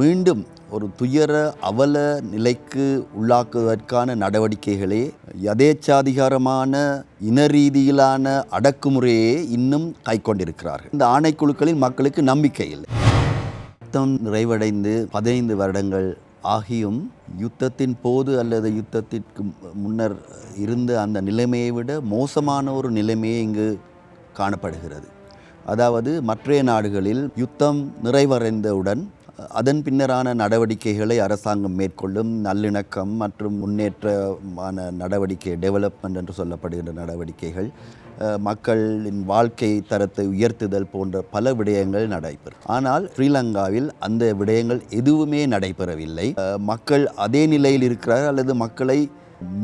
மீண்டும் ஒரு துயர அவல நிலைக்கு உள்ளாக்குவதற்கான நடவடிக்கைகளே யதேச்சாதிகாரமான இன ரீதியிலான அடக்குமுறையே இன்னும் கைக்கொண்டிருக்கிறார்கள். இந்த ஆணைக்குழுக்களின் மக்களுக்கு நம்பிக்கை இல்லை. யுத்தம் நிறைவடைந்து பதினைந்து வருடங்கள் ஆகியும் யுத்தத்தின் போது அல்லது யுத்தத்திற்கு முன்னர் இருந்த அந்த நிலைமையை விட மோசமான ஒரு நிலைமையே இங்கு காணப்படுகிறது. அதாவது மற்றைய நாடுகளில் யுத்தம் நிறைவடைந்தவுடன் அதன் பின்னரான நடவடிக்கைகளை அரசாங்கம் மேற்கொள்ளும் நல்லிணக்கம் மற்றும் முன்னேற்றமான நடவடிக்கை டெவலப்மெண்ட் என்று சொல்லப்படுகின்ற நடவடிக்கைகள் மக்களின் வாழ்க்கை தரத்தை உயர்த்துதல் போன்ற பல விடயங்கள் நடைபெறும். ஆனால் ஸ்ரீலங்காவில் அந்த விடயங்கள் எதுவுமே நடைபெறவில்லை. மக்கள் அதே நிலையில் இருக்கிறார் அல்லது மக்களை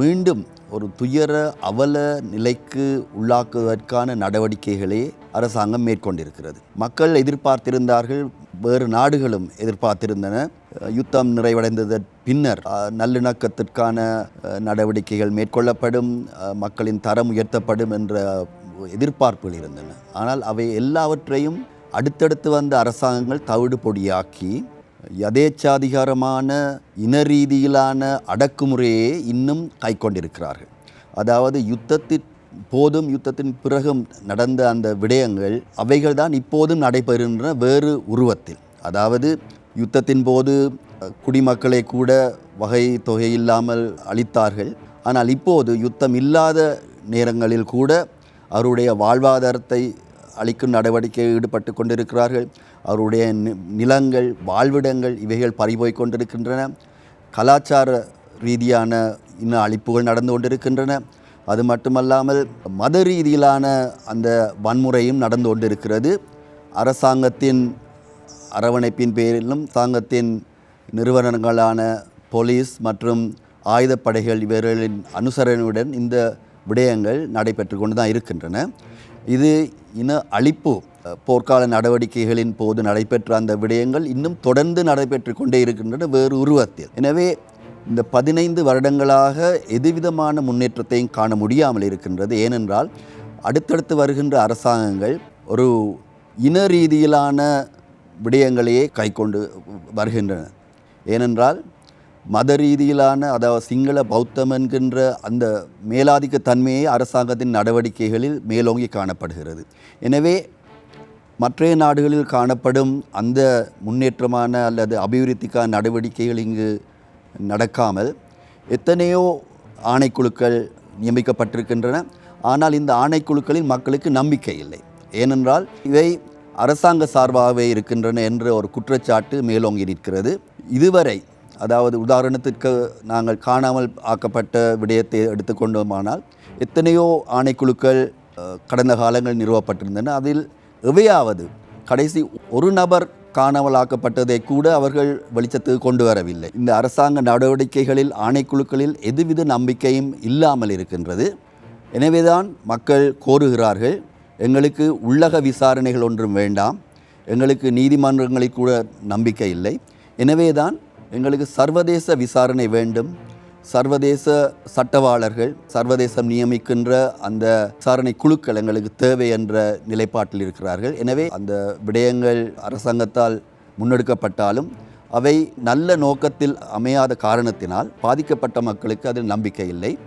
மீண்டும் ஒரு துயர அவல நிலைக்கு உள்ளாக்குவதற்கான நடவடிக்கைகளே அரசாங்கம் மேற்கொண்டிருக்கிறது. மக்கள் எதிர்பார்த்திருந்தார்கள் வேறு நாடுகளும் எதிர்பார்த்திருந்தன. யுத்தம் நிறைவடைந்ததன் பின்னர் நல்லிணக்கத்திற்கான நடவடிக்கைகள் மேற்கொள்ளப்படும் மக்களின் தரம் உயர்த்தப்படும் என்ற எதிர்பார்ப்புகள் இருந்தன. ஆனால் அவை எல்லாவற்றையும் அடுத்தடுத்து வந்த அரசாங்கங்கள் தவிடு பொடியாக்கி யதேச்சாதிகாரமான இன ரீதியிலான அடக்குமுறையே இன்னும் கைக்கொண்டிருக்கிறார்கள். அதாவது யுத்தத்தின் போதும் யுத்தத்தின் பிறகும் நடந்த அந்த விடயங்கள் அவைகள் தான் இப்போதும் நடைபெறுகின்றன வேறு உருவத்தில். அதாவது யுத்தத்தின் போது குடிமக்களை கூட வகை தொகை இல்லாமல் அளித்தார்கள் ஆனால் இப்போது யுத்தம் இல்லாத நேரங்களில் கூட அவருடைய வாழ்வாதாரத்தை அளிக்கும் நடவடிக்கையில் ஈடுபட்டு கொண்டிருக்கிறார்கள். அவருடைய நி- நிலங்கள் வாழ்விடங்கள் இவைகள் பறிபோய் கொண்டிருக்கின்றன. கலாச்சார ரீதியான இன்னும் அழிப்புகள் நடந்து கொண்டிருக்கின்றன. அது மட்டுமல்லாமல் மத ரீதியிலான அந்த வன்முறையும் நடந்து கொண்டிருக்கிறது. அரசாங்கத்தின் அரவணைப்பின் பேரிலும் அரசாங்கத்தின் நிறுவனங்களான போலீஸ் மற்றும் ஆயுதப்படைகள் இவர்களின் அனுசரணையுடன் இந்த விடயங்கள் நடைபெற்று கொண்டு தான் இருக்கின்றன. இது இன அழிப்பு போர்க்கால நடவடிக்கைகளின் போது நடைபெற்ற அந்த விடயங்கள் இன்னும் தொடர்ந்து நடைபெற்று கொண்டே இருக்கின்றன வேறு உருவத்தில். எனவே இந்த பதினைந்து வருடங்களாக எதுவிதமான முன்னேற்றத்தையும் காண முடியாமல் இருக்கின்றது. ஏனென்றால் அடுத்தடுத்து வருகின்ற அரசாங்கங்கள் ஒரு இன ரீதியிலான விடயங்களையே கைக்கொண்டு வருகின்றன. ஏனென்றால் மத ரீதியிலான அதாவது சிங்கள பௌத்தம் என்கின்ற அந்த மேலாதிக்க தன்மையை அரசாங்கத்தின் நடவடிக்கைகளில் மேலோங்கி காணப்படுகிறது. எனவே மற்றைய நாடுகளில் காணப்படும் அந்த முன்னேற்றமான அல்லது அபிவிருத்திக்கான நடவடிக்கைகள் இங்கு நடக்காமல் எத்தனையோ ஆணைக்குழுக்கள் நியமிக்கப்பட்டிருக்கின்றன. ஆனால் இந்த ஆணைக்குழுக்களில் மக்களுக்கு நம்பிக்கை இல்லை. ஏனென்றால் இவை அரசாங்க சார்பாகவே இருக்கின்றன என்ற ஒரு குற்றச்சாட்டு மேலோங்கி நிற்கிறது. இதுவரை அதாவது உதாரணத்திற்கு நாங்கள் காணாமல் ஆக்கப்பட்ட விடயத்தை எடுத்துக்கொண்டோமானால் எத்தனையோ ஆணைக்குழுக்கள் கடந்த காலங்கள் நிறுவப்பட்டிருந்தன. அதில் எவையாவது கடைசி ஒரு நபர் காணாமல் ஆக்கப்பட்டதை கூட அவர்கள் வெளிச்சத்துக்கு கொண்டு வரவில்லை. இந்த அரசாங்க நடவடிக்கைகளில் ஆணைக்குழுக்களில் எதுவித நம்பிக்கையும் இல்லாமல் இருக்கின்றது. எனவேதான் மக்கள் கோருகிறார்கள் எங்களுக்கு உள்ளக விசாரணைகள் ஒன்றும் வேண்டாம் எங்களுக்கு நீதிமன்றங்களில் கூட நம்பிக்கை இல்லை. எனவேதான் எங்களுக்கு சர்வதேச விசாரணை வேண்டும் சர்வதேச சட்டவாளர்கள் சர்வதேசம் நியமிக்கின்ற அந்த விசாரணை குழுக்கள் எங்களுக்கு தேவை என்ற நிலைப்பாட்டில் இருக்கிறார்கள். எனவே அந்த விடயங்கள் அரசாங்கத்தால் முன்னெடுக்கப்பட்டாலும் அவை நல்ல நோக்கத்தில் அமையாத காரணத்தினால் பாதிக்கப்பட்ட மக்களுக்கு அதில் நம்பிக்கை இல்லை.